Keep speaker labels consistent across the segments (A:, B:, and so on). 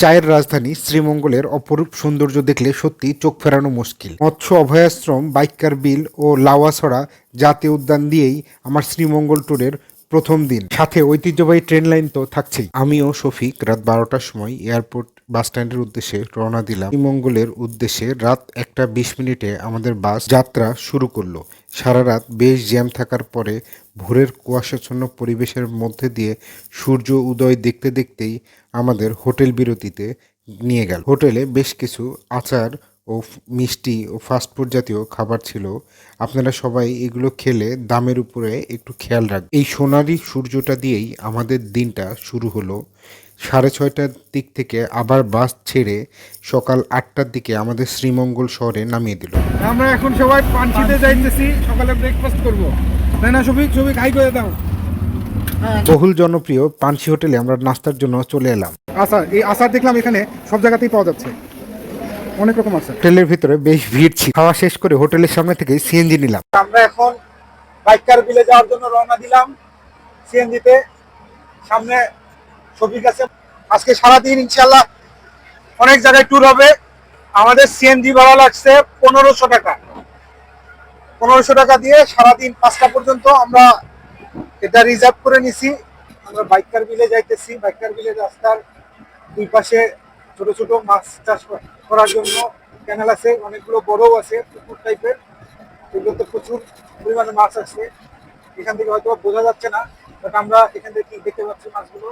A: চায়ের রাজধানী শ্রীমঙ্গলের অপরূপ সৌন্দর্য দেখলে সত্যি চোখ ফেরানো মুশকিল। মৎস্য অভয়াশ্রম, বাইকার বিল ও লাওয়াছড়া জাতীয় উদ্যান দিয়েই আমার শ্রীমঙ্গল ট্যুরের প্রথম দিন। সাথে ঐতিহ্যবাহী ট্রেন লাইন তো থাকছেই। আমিও শফিক রাত বারোটার সময় এয়ারপোর্ট বাস স্ট্যান্ডের উদ্দেশ্যে রওনা দিলাম। শ্রীমঙ্গলের উদ্দেশ্যে রাত একটা বিশ মিনিটে আমাদের বাস যাত্রা শুরু করল। সারা রাত বেশ জ্যাম থাকার পরে ভোরের কুয়াশাচ্ছন্ন পরিবেশের মধ্যে দিয়ে সূর্য উদয় দেখতে দেখতেই আমাদের হোটেল বিরতিতে নিয়ে গেল। হোটেলে বেশ কিছু আচার ও মিষ্টি ও ফাস্টফুড জাতীয় খাবার ছিল। আপনারা সবাই এগুলো খেলে দামের উপরে একটু খেয়াল রাখবেন। এই সোনালি সূর্যটা দিয়েই আমাদের দিনটা শুরু হলো। সাড়ে ছয়টার দিক থেকে আবার বাস ছেড়ে সকাল আটটার দিকে আমাদের শ্রীমঙ্গল শহরে নামিয়ে দিল।
B: আমরা এখন সবাই পানসিতে যাইতেছি সকালে ব্রেকফাস্ট করব। তাই না শফিক শফিক হাই করে দাও।
A: বহুল জনপ্রিয় পানসি হোটেলে আমরা নাস্তার জন্য চলে এলাম।
B: আচার এই আচার দেখলাম এখানে সব জায়গাতেই পাওয়া যাচ্ছে। অনেক রকম আছে
A: হোটেলের ভিতরে বেশ ভিড় ছিল। খাওয়া শেষ করে হোটেলের সামনে থেকে সিএনজি নিলাম।
B: আমরা এখন বাইকার বিলে যাওয়ার জন্য রওনা দিলাম। সিএনজিতে সামনে শফিক আছে আজকে সারাদিন ইনশাল্লাহ অনেক জায়গায় ট্যুর হবে। আমাদের সিএনজি ভাড়া লাগছে পনেরোশো টাকা। পনেরোশো টাকা দিয়ে সারাদিন পাঁচটা পর্যন্ত আমরা এটা রিজার্ভ করে নিছি। আমরা বাইকার বিলে যাইতেছি। বাইকার বিলে রাস্তার দুই পাশে ছোট ছোট মাছ চাষ করার জন্য ক্যানেল আছে। অনেকগুলো বড়ও আছে, পুকুর টাইপের এগুলোতে প্রচুর পরিমাণে মাছ আছে। এখান থেকে হয়তো বোঝা যাচ্ছে না বাট আমরা এখান থেকে দেখতে পাচ্ছি মাছগুলো।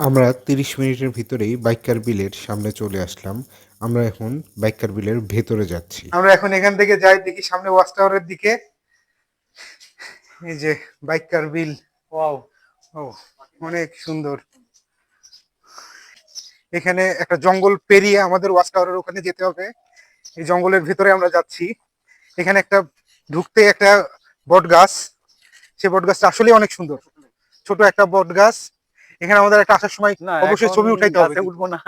A: আমরা তিরিশ মিনিটের ভিতরেই বাইকার বিলের সামনে চলে আসলাম। আমরা এখন বাইকার বিলের ভেতরে যাচ্ছি।
B: আমরা এখন এখান থেকে যাই, দেখি সামনে ওয়াচ টাওয়ারের দিকে। এই যে বাইকার বিল, ওয়াও ও অনেক সুন্দর। এখানে একটা জঙ্গল পেরিয়ে আমাদের ওয়াচ টাওয়ারের ওখানে যেতে হবে। এই জঙ্গলের ভিতরে আমরা যাচ্ছি। এখানে একটা ঢুকতে একটা বট গাছ সেই বট গাছটা আসলে অনেক সুন্দর। ছোট একটা বট গাছ এখানে আমাদের একটা আসার সময় অবশ্যই ছবি উঠাইতে হবে।
C: উঠবো না।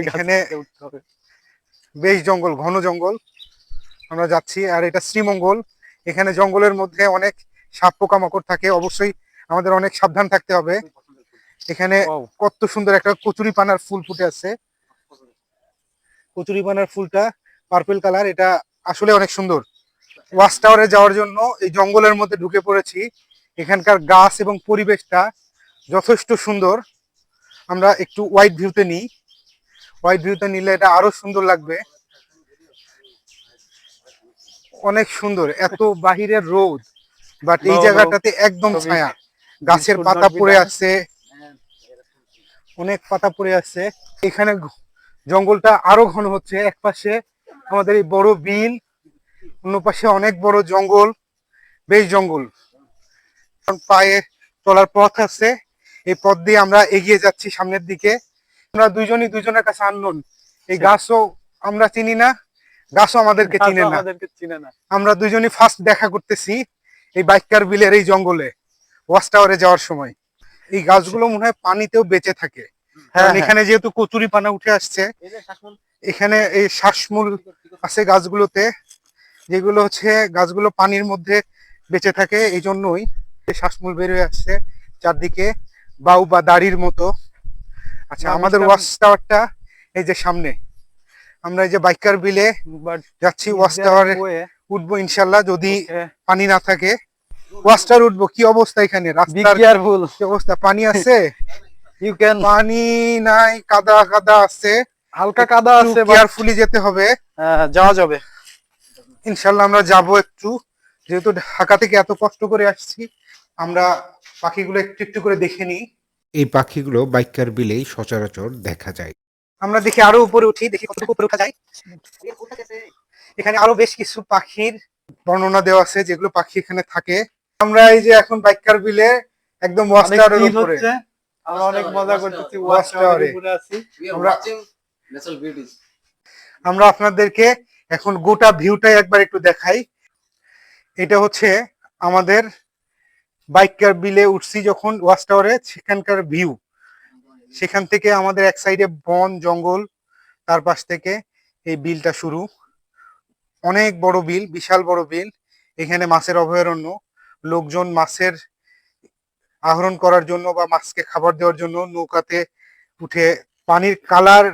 B: এখানে। বেশ জঙ্গল ঘন জঙ্গল। আমরা যাচ্ছি আর এটা শ্রীমঙ্গল। এখানে জঙ্গলের মধ্যে অনেক সাপ পোকামাকড় থাকে। অবশ্যই আমাদের অনেক সাবধান থাকতে হবে। এখানে কত সুন্দর একটা কচুরি পানার ফুল ফুটে আছে। কচুরি পানার ফুলটা পার্পল কালার। এটা আসলে অনেক সুন্দর। ওয়াচ টাওয়ারে যাওয়ার জন্য এই জঙ্গলের মধ্যে ঢুকে পড়েছি। এখানকার গাছ এবং পরিবেশটা যথেষ্ট সুন্দর। আমরা একটু ওয়াইড ভিউতে নিই। ওয়াইড ভিউতে নিলে এটা আরও সুন্দর লাগবে। অনেক সুন্দর এত বাহিরের রোদ বাট এই. জায়গাটাতে একদম ছায়া। গাছের পাতা পড়ে আছে। অনেক পাতা পড়ে আছে। এখানে জঙ্গলটা আরও ঘন হচ্ছে। এক পাশে আমাদের এই বড় বিল অন্য পাশে অনেক বড় জঙ্গল বেশ জঙ্গল। পায়ে চলার পথ আছে। এই পথ দিয়ে আমরা এগিয়ে যাচ্ছি সামনের দিকে। আমরা দুইজনই দুইজনের কাছে আননোন এই গাছও আমরা চিনি না গাছও আমাদেরকে চিনে না। আমরা দুইজনই ফার্স্ট দেখা করতেছি এই বাইকার বিলের এই জঙ্গলে ওয়াচ টাওয়ারে যাওয়ার সময়। এই গাছগুলো মনে হয় পানিতেও বেঁচে থাকে। কারণ
C: হ্যাঁ।
B: এখানে যেহেতু কচুরি পানা উঠে আসছে এখানে এই শ্বাসমূল আছে গাছগুলোতে যেগুলো হচ্ছে গাছগুলো পানির মধ্যে বেঁচে থাকে এই জন্যই শ্বাসমূল বেরিয়ে আসছে চারদিকে। বাউ বা দাড়ির মতো। আচ্ছা আমাদের। ওয়াচ টাওয়ারটা এই যে সামনে। আমরা এই যে বাইকার বিলে যাচ্ছি ওয়াচ টাওয়ারে উঠবো ইনশাল্লাহ যদি পানি না থাকে। ওয়াস্টার উঠবো কি অবস্থা এখানে? রাস্তার কি অবস্থা? পানি আছে?
C: ইউ ক্যান
B: পানি নাই কাদা কাদা আছে।
C: হালকা কাদা আছে
B: কেয়ারফুলি যেতে হবে।
C: আহ, যাওয়া যাবে।
B: ইনশাল্লাহ আমরা যাব একটু। যেহেতু ঢাকা থেকে এত কষ্ট করে আসছি আমরা পাখিগুলো একটু একটু করে দেখে নিই।
A: এই পাখিগুলো বাইকার বিলেই সচরাচর দেখা যায়।
B: আমরা দেখি আরও উপরে উঠি দেখি কতটুকু উপরে উঠা যায়। এখানে আরও বেশ কিছু পাখির বর্ণনা দেওয়া আছে যেগুলো পাখি এখানে থাকে। আমরা এই যে এখন বাইকার বিলে একদম ওয়াচ টাওয়ারের উপরে।
C: আমরা অনেক মজা করতেছি ওয়াচ টাওয়ারে।
B: আমরা-. আমরা আপনাদেরকে এখন গোটা ভিউটাই একবার একটু দেখাই। এটা হচ্ছে আমাদের বাইকার বিলে উঠছি যখন ওয়াচ টাওয়ারে, সেখানকার ভিউ। সেখান থেকে আমাদের এক সাইডে বন, জঙ্গল, তার পাশ থেকে এই বিলটা শুরু। অনেক বড় বিল, বিশাল বড় বিল। এখানে মাছের অভয়ারণ্য। লোকজন মাছের আহরণ করার জন্য বা মাছকে খাবার দেওয়ার জন্য নৌকাতে উঠে, পানির কালার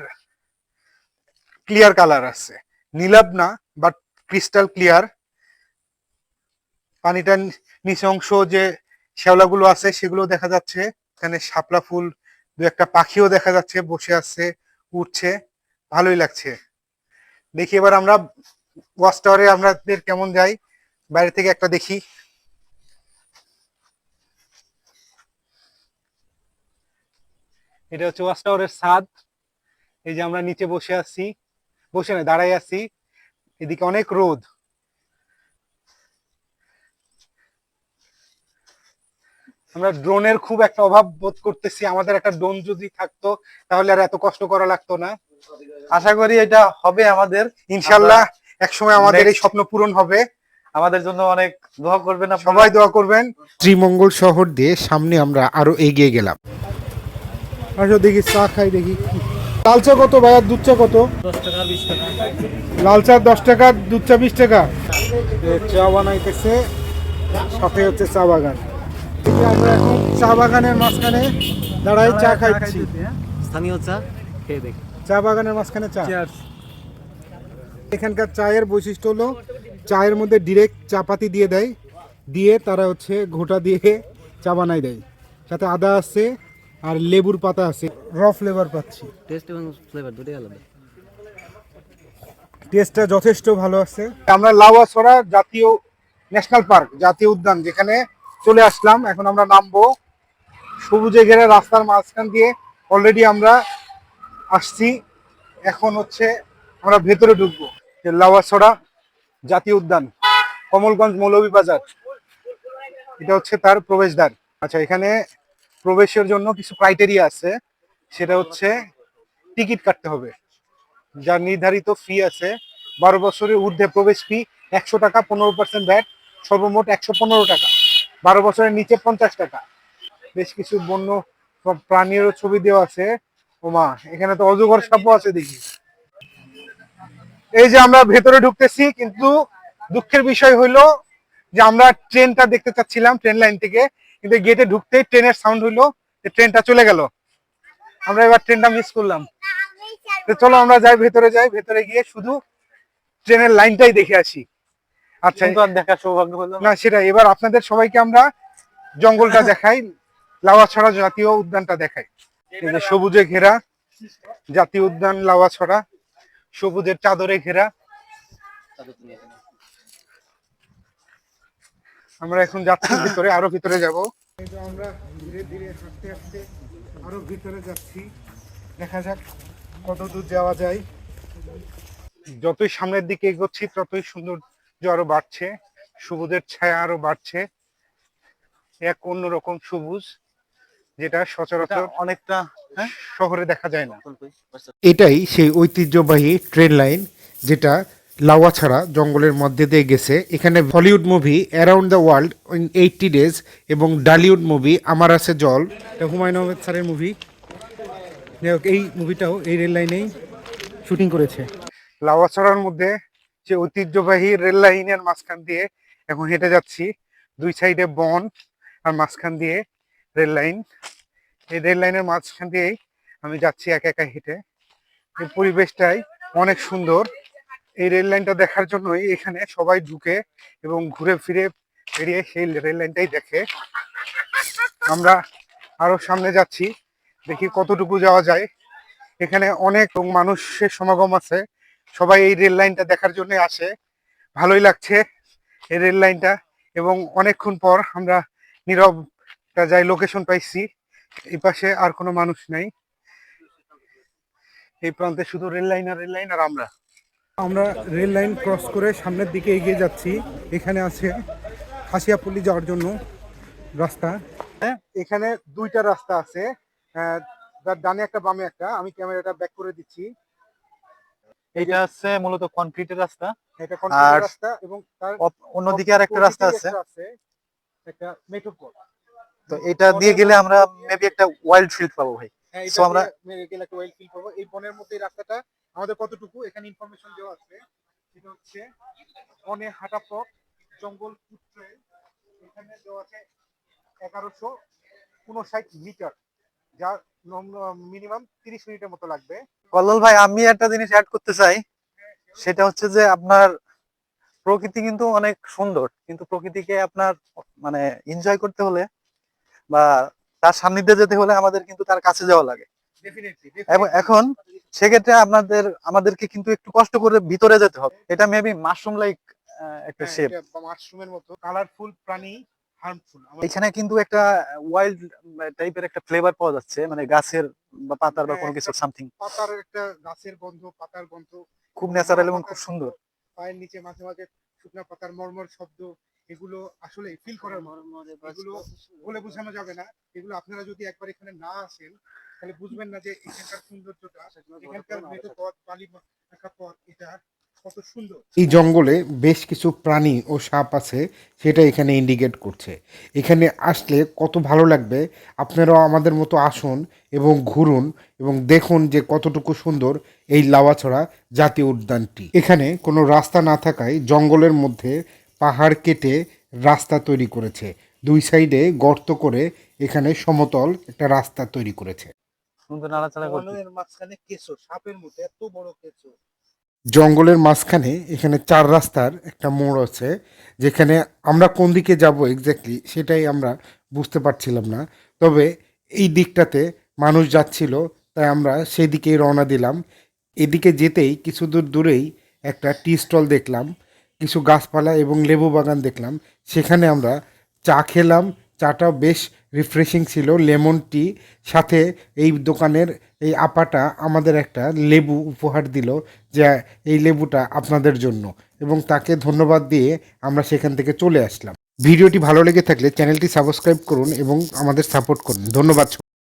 B: ক্লিয়ার কালার আছে। নীলাভ না, বাট ক্রিস্টাল ক্লিয়ার। পানিটার নিচে অংশ যে শ্যাওলাগুলো আছে, সেগুলো দেখা যাচ্ছে। এখানে শাপলা ফুল, দু একটা পাখিও দেখা যাচ্ছে, বসে আছে, উঠছে। ভালোই লাগছে। দেখি এবার আমরা ওয়াচ টাওয়ারে আমাদের কেমন যাই। বাইরে থেকে একটা দেখি। এটা হচ্ছে ওয়াচ টাওয়ারের ছাদ। এই যে আমরা নিচে বসে আছি। বসে না দাঁড়াই আছি। এদিকে অনেক রোদ। আমরা ড্রোনের খুব একটা অভাব বোধ করতেছি। আমাদের একটা ড্রোন যদি থাকতো তাহলে আর এত কষ্ট করা লাগতো না।
C: আশা করি এটা হবে আমাদের।
B: ইনশাল্লাহ একসময় আমাদের এই স্বপ্ন পূরণ হবে।
C: আমাদের জন্য অনেক দোয়া করবেন
B: সবাই দোয়া করবেন।
A: শ্রীমঙ্গল শহর দিয়ে সামনে আমরা আরও এগিয়ে গেলাম।
B: আসো দেখি চা খাই দেখি। লাল চা কত ভাইয়া? দুধ চা কত? লাল চা দশ টাকা দুধ চা বিশ টাকা। চা বানাইতেছে সাথে হচ্ছে চা বাগান। এই আমরা এখন চা বাগানের মাঝখানে দাঁড়াই চা খাইছি।
D: স্থানীয় চা? খেয়ে দেখ।
B: চা বাগানের মাঝখানে চা। এখানকার চায়ের বৈশিষ্ট্য হলো চায়ের মধ্যে ডিরেক্ট চা পাতি দিয়ে দেয় দিয়ে তারা হচ্ছে ঘোটা দিয়ে চা বানাই দেয়। সাথে আদা আছে আর লেবুর পাতা আছে। র ফ্লেভার পাচ্ছি।
D: টেস্ট এবং ফ্লেভার দুটোই আলাদা।
B: টেস্টটা যথেষ্ট ভালো আছে। আমরা লাউয়াছড়া জাতীয় ন্যাশনাল পার্ক জাতীয় উদ্যান যেখানে চলে আসলাম। এখন আমরা নামবো সবুজে ঘেরা রাস্তার মাঝখান দিয়ে। অলরেডি আমরা আসছি। এখন হচ্ছে আমরা ভেতরে ঢুকবো। যে লাউয়াছড়া জাতীয় উদ্যান, কমলগঞ্জ মৌলভীবাজার। এটা হচ্ছে তার প্রবেশদ্বার। আচ্ছা এখানে প্রবেশের জন্য কিছু ক্রাইটেরিয়া আছে। সেটা হচ্ছে টিকিট কাটতে হবে। যার নির্ধারিত ফি আছে, বারো বছরের ঊর্ধ্বে প্রবেশ ফি একশো টাকা, পনেরো পার্সেন্ট ব্যাট, সর্বমোট একশো পনেরো টাকা। বারো বছরের নিচে পঞ্চাশ টাকা। বেশ কিছু বন্য প্রাণীরও ছবি দেওয়া আছে। ওমা এখানে তো অজগর সাপও আছে দেখি। এই যে আমরা ভেতরে ঢুকতেছি, কিন্তু দুঃখের বিষয় হইল যে আমরা ট্রেনটা দেখতে চাচ্ছিলাম, ট্রেন লাইন থেকে। কিন্তু গেটে ঢুকতেই ট্রেনের সাউন্ড হইল ট্রেনটা চলে গেল। আমরা এবার ট্রেনটা মিস করলাম। তো চলো আমরা যাই, ভেতরে যাই। ভেতরে গিয়ে শুধু ট্রেনের লাইনটাই দেখে আসি। আচ্ছা
C: দেখার সৌভাগ্য হলো না।
B: সেটা এবার আপনাদের সবাইকে আমরা জঙ্গলটা দেখাই লাওয়াছড়া জাতীয় উদ্যানটা দেখাই। সবুজে ঘেরা জাতীয় উদ্যান লাওয়াছড়া সবুজের চাদরে ঘেরা। আমরা এখন যাচ্ছি ভিতরে আরও ভিতরে যাব। আমরা ধীরে ধীরে হাঁটতে হাঁটতে আরও ভিতরে যাচ্ছি। দেখা যাক কত দূর যাওয়া যায়। যতই সামনের দিকে এগোচ্ছি ততই সৌন্দর্য আরও বাড়ছে সবুজের ছায়া আরও বাড়ছে। এক অন্যরকম সবুজ যেটা সচরাচর
C: অনেকটা হ্যাঁ?
B: শহরে দেখা যায় না।
A: এটাই সেই ঐতিহ্যবাহী ট্রেন লাইন যেটা লাওয়া ছাড়া জঙ্গলের মধ্যে দিয়ে গেছে। এখানে Hollywood movie around the world in eighty days এবং ডালিউড মুভি আমার আছে জল। হুমায়ুন আহমেদ স্যারের মুভি। এই মুভিটাও এই রেল লাইনেই শুটিং করেছে।
B: লাওয়াছড়ার মধ্যে যে ঐতিহ্যবাহী রেল লাইনের মাঝখান দিয়ে এখন হেঁটে যাচ্ছি। দুই সাইডে বন আর মাঝখান দিয়ে রেল লাইন। এই রেল লাইনের মাঝখান দিয়েই আমি যাচ্ছি একা একা হেঁটে। এই পরিবেশটাই অনেক সুন্দর। এই রেল লাইনটা দেখার জন্যই এখানে সবাই ঢুকে এবং ঘুরে ফিরে বেরিয়ে সেই রেল লাইনটাই দেখে। আমরা আরও সামনে যাচ্ছি, দেখি কতটুকু যাওয়া যায়। এখানে অনেক মানুষের সমাগম আছে। সবাই এই রেল লাইনটা দেখার জন্য আসে। ভালোই লাগছে এই রেল লাইনটা এবং অনেকক্ষণ পর আমরা নীরব একটা যাই লোকেশন পাইছি। এই পাশে আর কোনো মানুষ নাই। এই প্রান্তে শুধু রেল লাইন আর রেল লাইন আর আমরা। আমরা রেল লাইন ক্রস করে সামনের দিকে এগিয়ে যাচ্ছি। এখানে আছে হাসিয়াপল্লি যাওয়ার জন্য রাস্তা। হ্যাঁ এখানে দুইটা রাস্তা আছে। ডানে একটা, বামে একটা। আমি ক্যামেরাটা ব্যাক করে দিচ্ছি।
C: এটা হচ্ছে মূলত কনক্রিটের রাস্তা।
B: এটা কনক্রিটের রাস্তা এবং তার
C: অন্যদিকে আর একটা রাস্তা আছে।
B: একটা মেট্রো পথ
C: তো এটা দিয়ে গেলে আমরা মেবি একটা ওয়াইল্ড ফিল্ড পাবো ভাই।
B: হ্যাঁ
C: So আমরা-
B: আমরা গেলে একটা ওয়েল ফিল পাবো। এই বনের মধ্যে রাস্তাটা আমাদের কতটুকু? এখানে ইনফরমেশন দেওয়া আছে। সেটা হচ্ছে বনে হাঁটা পথ জঙ্গল ফুট এখানে দেওয়া আছে এগারোশো উনষাট মিটার যা মিনিমাম তিরিশ মিনিটের মতো লাগবে।
C: কল্লোল ভাই আমি একটা জিনিস অ্যাড করতে চাই। সেটা হচ্ছে যে আপনার প্রকৃতি কিন্তু অনেক সুন্দর। কিন্তু প্রকৃতিকে আপনার মানে এনজয় করতে হলে বা তার সান্নিধ্যে যেতে হলে আমাদের কিন্তু তার কাছে যাওয়া লাগে। এবং এখন সেক্ষেত্রে আপনাদের আমাদেরকে কিন্তু একটু কষ্ট করে ভিতরে যেতে হবে। এটা মেবি মাশরুম লাইক একটা
B: হ্যাঁ,
C: শেপ
B: মাশরুমের মতো। কালারফুল প্রাণী হার্মফুল
C: এখানে কিন্তু একটা ওয়াইল্ড টাইপের একটা ফ্লেভার পাওয়া যাচ্ছে মানে গাছের বা পাতার বা
B: হ্যাঁ,
C: কোনো কিছু সামথিং
B: পাতার একটা গাছের গন্ধ পাতার গন্ধ।
C: খুব ন্যাচারাল এবং খুব সুন্দর।
B: পায়ের নিচে মাঝে মাঝে শুকনা পাতার মর্মর শব্দ এগুলো আসলে ফিল করার মতো। এগুলো বলে বোঝানো যাবে না। এগুলো আপনারা যদি একবার এখানে না আসেন তাহলে বুঝবেন না যে এখানকার সৌন্দর্যটা এখানকার মেঠো পথ বালি মাখা পথ এটা
A: এই জঙ্গলে বেশ কিছু প্রাণী ও সাপ আছে সেটা এখানে ইন্ডিকেট করছে। এখানে আসলে কত ভালো লাগবে আপনারাও আমাদের মতো আসুন এবং ঘুরুন এবং দেখুন যে কতটুকু সুন্দর এই লাওয়াছড়া জাতীয় উদ্যানটি। এখানে কোনো রাস্তা না থাকায় জঙ্গলের মধ্যে পাহাড় কেটে রাস্তা তৈরি করেছে। দুই সাইডে গর্ত করে এখানে সমতল একটা রাস্তা তৈরি করেছে।
C: সুন্দর নাড়াচাড়া করছে।
B: মাঝখানে কেঁচো সাপের মতো এত বড় কেঁচো
A: জঙ্গলের মাঝখানে এখানে চার রাস্তার একটা মোড় আছে, যেখানে আমরা কোন দিকে যাব এক্স্যাক্টলি সেটাই আমরা বুঝতে পারছিলাম না। তবে এই দিকটাতে মানুষ যাচ্ছিল, তাই আমরা সেই দিকেই রওনা দিলাম। এদিকে যেতেই কিছু দূর দূরেই একটা টি স্টল দেখলাম, কিছু গাছপালা এবং লেবু বাগান দেখলাম। সেখানে আমরা চা খেলাম চাটাও বেশ রিফ্রেশিং ছিল। লেমন টি সাথে এই দোকানের এই আপাটা আমাদের একটা লেবু উপহার দিল যে এই লেবুটা আপনাদের জন্য এবং তাকে ধন্যবাদ দিয়ে আমরা সেখান থেকে চলে আসলাম। ভিডিওটি ভালো লেগে থাকলে চ্যানেলটি সাবস্ক্রাইব করুন এবং আমাদের সাপোর্ট করুন। ধন্যবাদ